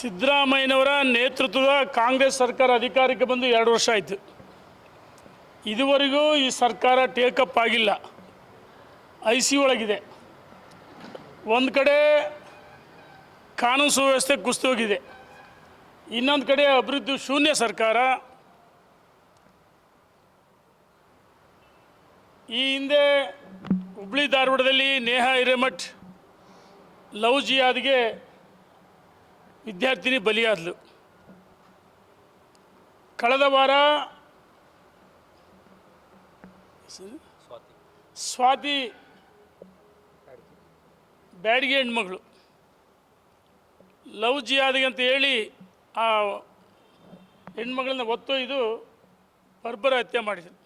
ಸಿದ್ದರಾಮಯ್ಯನವರ ನೇತೃತ್ವದ ಕಾಂಗ್ರೆಸ್ ಸರ್ಕಾರ ಅಧಿಕಾರಕ್ಕೆ ಬಂದು ಎರಡು ವರ್ಷ ಆಯಿತು. ಇದುವರೆಗೂ ಈ ಸರ್ಕಾರ ಟೇಕಪ್ ಆಗಿಲ್ಲ. ಐ ಸಿ ಒಳಗಿದೆ. ಒಂದು ಕಡೆ ಕಾನೂನು ಸುವ್ಯವಸ್ಥೆ ಕುಸಿದೋಗಿದೆ ಇನ್ನೊಂದು ಕಡೆ ಅಭಿವೃದ್ಧಿ ಶೂನ್ಯ ಸರ್ಕಾರ. ಈ ಹಿಂದೆ ಹುಬ್ಳಿ ಧಾರವಾಡದಲ್ಲಿ ನೇಹಾ ಹಿರೇಮಠ್, ಲವ್ ಜಿಯಾದ್ಗೆ ವಿದ್ಯಾರ್ಥಿನಿ ಬಲಿಯಾದ್ಲು. ಕಳೆದ ವಾರ ಸ್ವಾತಿ ಬ್ಯಾಡಿಗೆ ಹೆಣ್ಮಗಳು. ಲವ್ ಜಿಯಾದಿಗೆ ಅಂತ ಹೇಳಿ ಆ ಹೆಣ್ಮಗಳನ್ನ ಒತ್ತೊಯ್ದು ಬರ್ಬರ ಹತ್ಯೆ ಮಾಡಿದರು.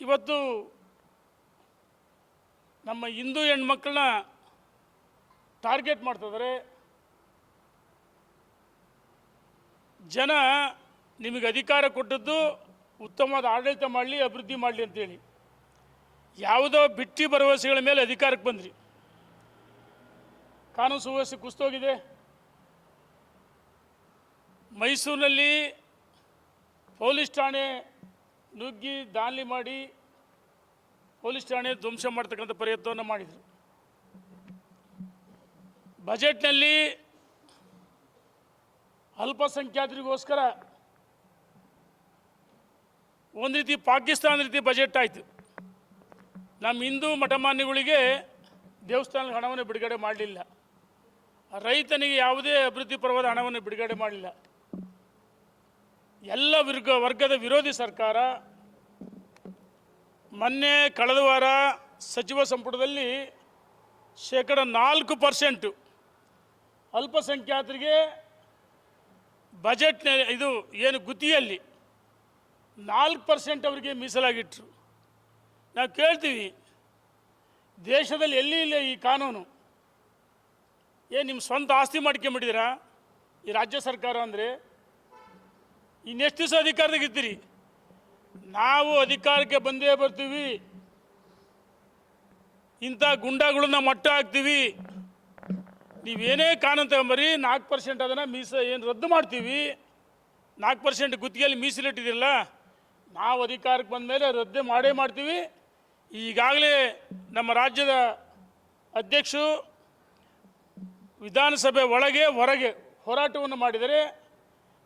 ಇವತ್ತು ನಮ್ಮ ಹಿಂದೂ ಹೆಣ್ಮಕ್ಳನ್ನ ಟಾರ್ಗೆಟ್ ಮಾಡ್ತಿದ್ದಾರೆ ಜನ ನಿಮಗೆ ಅಧಿಕಾರ ಕೊಟ್ಟದ್ದು ಉತ್ತಮವಾದ ಆಡಳಿತ ಮಾಡಲಿ, ಅಭಿವೃದ್ಧಿ ಮಾಡಲಿ ಅಂತೇಳಿ. ಯಾವುದೋ ಬಿಟ್ಟಿ ಭರವಸೆಗಳ ಮೇಲೆ ಅಧಿಕಾರಕ್ಕೆ ಬಂದ್ರಿ. ಕಾನೂನು ಸುವ್ಯವಸ್ಥೆ ಕುಸ್ತೋಗಿದೆ ಮೈಸೂರಿನಲ್ಲಿ ಪೊಲೀಸ್ ಠಾಣೆ ನುಗ್ಗಿ ದಾಳಿ ಮಾಡಿ ಪೊಲೀಸ್ ಠಾಣೆ ಧ್ವಂಸ ಮಾಡ್ತಕ್ಕಂಥ ಪ್ರಯತ್ನವನ್ನು ಮಾಡಿದರು. ಬಜೆಟ್ನಲ್ಲಿ ಅಲ್ಪಸಂಖ್ಯಾತರಿಗೋಸ್ಕರ ಒಂದು ರೀತಿ ಪಾಕಿಸ್ತಾನ ರೀತಿ ಬಜೆಟ್ ಆಯಿತು. ನಮ್ಮ ಹಿಂದೂ ಮಠಮಾನ್ಯಗಳಿಗೆ ದೇವಸ್ಥಾನದ ಹಣವನ್ನು ಬಿಡುಗಡೆ ಮಾಡಲಿಲ್ಲ. ರೈತನಿಗೆ ಯಾವುದೇ ಅಭಿವೃದ್ಧಿ ಪರವಾದ ಹಣವನ್ನು ಬಿಡುಗಡೆ ಮಾಡಲಿಲ್ಲ. ಎಲ್ಲ ವರ್ಗ, ವರ್ಗದ ವಿರೋಧಿ ಸರ್ಕಾರ ಮೊನ್ನೆ ಕಳೆದ ವಾರ ಸಚಿವ ಸಂಪುಟದಲ್ಲಿ ಶೇಕಡ ನಾಲ್ಕು ಪರ್ಸೆಂಟು ಅಲ್ಪಸಂಖ್ಯಾತರಿಗೆ ಬಜೆಟ್ನ ಇದು ಏನು ಗುತ್ತಿಯಲ್ಲಿ ನಾಲ್ಕು ಪರ್ಸೆಂಟ್ ಅವರಿಗೆ ಮೀಸಲಾಗಿಟ್ರು. ನಾವು ಕೇಳ್ತೀವಿ, ದೇಶದಲ್ಲಿ ಎಲ್ಲಿ ಇಲ್ಲ ಈ ಕಾನೂನು? ಏನು ನಿಮ್ಮ ಸ್ವಂತ ಆಸ್ತಿ ಮಾಡ್ಕೊಂಬಿಟ್ಟಿದ್ದೀರಾ? ಈ ರಾಜ್ಯ ಸರ್ಕಾರ ಅಂದರೆ ಇನ್ನೆಷ್ಟು ದಿವಸ ಅಧಿಕಾರದಾಗ ಇತ್ತಿರಿ ನಾವು ಅಧಿಕಾರಕ್ಕೆ ಬಂದೇ ಬರ್ತೀವಿ. ಇಂಥ ಗುಂಡಾಗಳನ್ನ ಮಟ್ಟ ಹಾಕ್ತೀವಿ. ನೀವೇನೇ ಕಾನೂನು ತಗೊಂಬರಿ ನಾಲ್ಕು ಪರ್ಸೆಂಟ್ ಅದನ್ನು ಮೀಸ ಏನು ರದ್ದು ಮಾಡ್ತೀವಿ? ನಾಲ್ಕು ಪರ್ಸೆಂಟ್ ಗುತ್ತಿಗೆಯಲ್ಲಿ ಮೀಸಲಿಟ್ಟಿದ್ದಿರಲ್ಲ ನಾವು ಅಧಿಕಾರಕ್ಕೆ ಬಂದ ಮೇಲೆ ರದ್ದು ಮಾಡೇ ಮಾಡ್ತೀವಿ. ಈಗಾಗಲೇ ನಮ್ಮ ರಾಜ್ಯದ ಅಧ್ಯಕ್ಷರು ವಿಧಾನಸಭೆ ಒಳಗೆ ಹೊರಗೆ ಹೋರಾಟವನ್ನು ಮಾಡಿದರೆ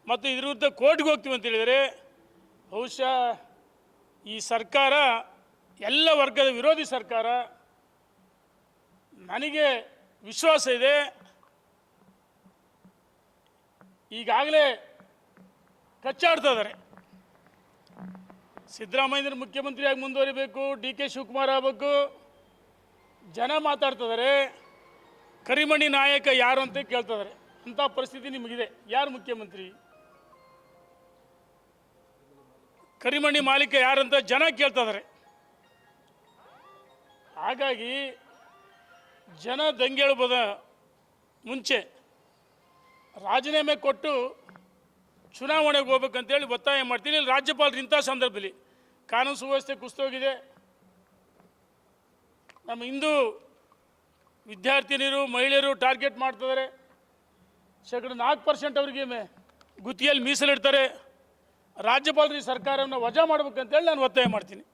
ಮತ್ತು ಇದ್ರ ವಿರುದ್ಧ ಕೋರ್ಟ್ಗೆ ಹೋಗ್ತೀವಿ ಅಂತ ಹೇಳಿದರೆ, ಬಹುಶಃ ಈ ಸರ್ಕಾರ, ಎಲ್ಲ ವರ್ಗದ ವಿರೋಧಿ ಸರ್ಕಾರ ನನಗೆ ವಿಶ್ವಾಸ ಇದೆ. ಈಗಾಗಲೇ ಕಚ್ಚಾಡ್ತಾ ಇದ್ದಾರೆ. ಸಿದ್ದರಾಮಯ್ಯನ ಮುಖ್ಯಮಂತ್ರಿಯಾಗಿ ಮುಂದುವರಿಬೇಕು, ಡಿ ಕೆ ಶಿವಕುಮಾರ್ ಆಗಬೇಕು. ಜನ ಮಾತಾಡ್ತಿದ್ದಾರೆ ಕರಿಮಣಿ ನಾಯಕ ಯಾರು ಅಂತ ಕೇಳ್ತಿದ್ದಾರೆ ಅಂಥ ಪರಿಸ್ಥಿತಿ ನಿಮಗಿದೆ. ಯಾರು ಮುಖ್ಯಮಂತ್ರಿ? ಕರಿಮಣಿ ಮಾಲೀಕ ಯಾರಂತ ಜನ ಕೇಳ್ತಿದ್ದಾರೆ ಹಾಗಾಗಿ ಜನ ದಂಗೆಳ್ಬೋದ ಮುಂಚೆ. ರಾಜೀನಾಮೆ ಕೊಟ್ಟು ಚುನಾವಣೆಗೆ ಹೋಗ್ಬೇಕಂತೇಳಿ ಒತ್ತಾಯ ಮಾಡ್ತೀನಿ. ಇಲ್ಲಿ ರಾಜ್ಯಪಾಲರು ಇಂಥ ಸಂದರ್ಭದಲ್ಲಿ ಕಾನೂನು ಸುವ್ಯವಸ್ಥೆ ಕುಸ್ತೋಗಿದೆ. ನಮ್ಮ ಹಿಂದೂ ವಿದ್ಯಾರ್ಥಿನಿಯರು, ಮಹಿಳೆಯರು ಟಾರ್ಗೆಟ್ ಮಾಡ್ತಿದ್ದಾರೆ. ಶೇಕಡ ನಾಲ್ಕು ಪರ್ಸೆಂಟ್ ಅವರಿಗೆ ಮೇ ಗುತ್ತಿಗೆಯಲ್ಲಿ ಮೀಸಲಿಡ್ತಾರೆ. ರಾಜ್ಯಪಾಲರು ಈ ಸರ್ಕಾರವನ್ನು ವಜಾ ಮಾಡ್ಬೇಕಂತೇಳಿ ನಾನು ಒತ್ತಾಯ ಮಾಡ್ತೀನಿ.